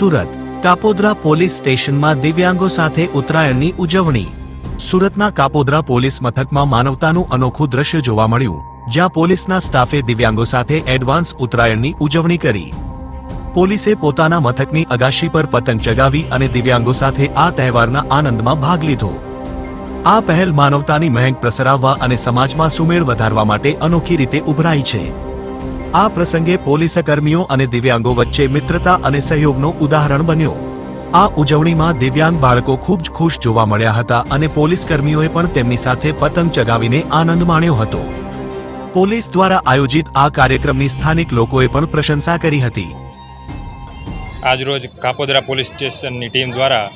Surat, Kapodra police સ્ટેશનમાં દિવ્યાંગો સાથે ઉત્તરાયણની ઉજવણી. સુરતના કાપોદ્રા પોલીસ મથકમાં માનવતાનું અનોખું દ્રશ્ય જોવા મળ્યું, જ્યાં પોલીસના સ્ટાફે દિવ્યાંગો સાથે એડવાન્સ ઉત્તરાયણની ઉજવણી કરી. પોલીસે પોતાના મથકની અગાશી પર પતંગ ચગાવી અને દિવ્યાંગો સાથે આ તહેવારના આનંદમાં ભાગ લીધો. આ પહેલ માનવતાની મહેંક પ્રસરાવવા અને સમાજમાં સુમેળ વધારવા માટે અનોખી રીતે ઉભરાઈ છે. આ પ્રસંગે પોલીસ કર્મીઓ અને દિવ્યાંગો વચ્ચે મિત્રતા અને સહયોગનું ઉદાહરણ બન્યો. આ ઉજવણીમાં દિવ્યાંગ બાળકો ખૂબ જ ખુશ જોવા મળ્યા હતા અને પોલીસ કર્મીઓએ પણ તેમની સાથે પતંગ ચગાવીને આનંદ માણ્યો હતો. પોલીસ દ્વારા આયોજિત આ કાર્યક્રમની સ્થાનિક લોકોએ પણ પ્રશંસા કરી હતી. આજરોજ કાપોદરા પોલીસ સ્ટેશનની ટીમ દ્વારા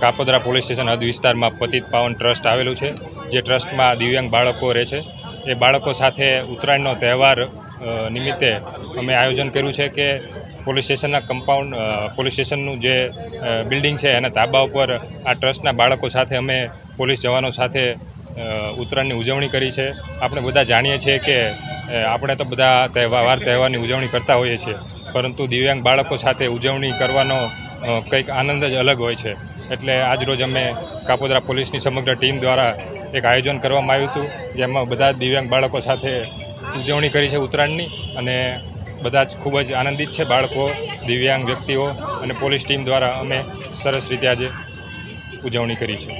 કાપોદરા પોલીસ સ્ટેશન હદ વિસ્તારમાં પતિત પાવન ટ્રસ્ટ આવેલું છે. જે ટ્રસ્ટમાં દિવ્યાંગ બાળકો રહે છે. એ બાળકો સાથે ઉત્તરાયણનો તહેવાર નિમિત્તે અમે આયોજન કર્યું છે કે પોલીસ સ્ટેશનના કમ્પાઉન્ડ પોલીસ સ્ટેશનનું જે બિલ્ડિંગ છે એના તાબા ઉપર આ ટ્રસ્ટના બાળકો સાથે અમે પોલીસ જવાનો સાથે ઉત્તરાયણની ઉજવણી કરી છે. આપણે બધા જાણીએ છીએ કે આપણે તો બધા તહેવાર તહેવારની ઉજવણી કરતા હોઈએ છીએ, પરંતુ દિવ્યાંગ બાળકો સાથે ઉજવણી કરવાનો કંઈક આનંદ જ અલગ હોય છે. એટલે આજરોજ અમે કાપોદરા પોલીસની સમગ્ર ટીમ દ્વારા એક આયોજન કરવામાં આવ્યું હતું, જેમાં બધા દિવ્યાંગ બાળકો સાથે ઉજવણી કરી છે ઉત્તરાયણની અને બધા જ ખૂબ જ આનંદિત છે. બાળકો, દિવ્યાંગ વ્યક્તિઓ અને પોલીસ ટીમ દ્વારા અમે સરસ રીતે આજે ઉજવણી કરી છે.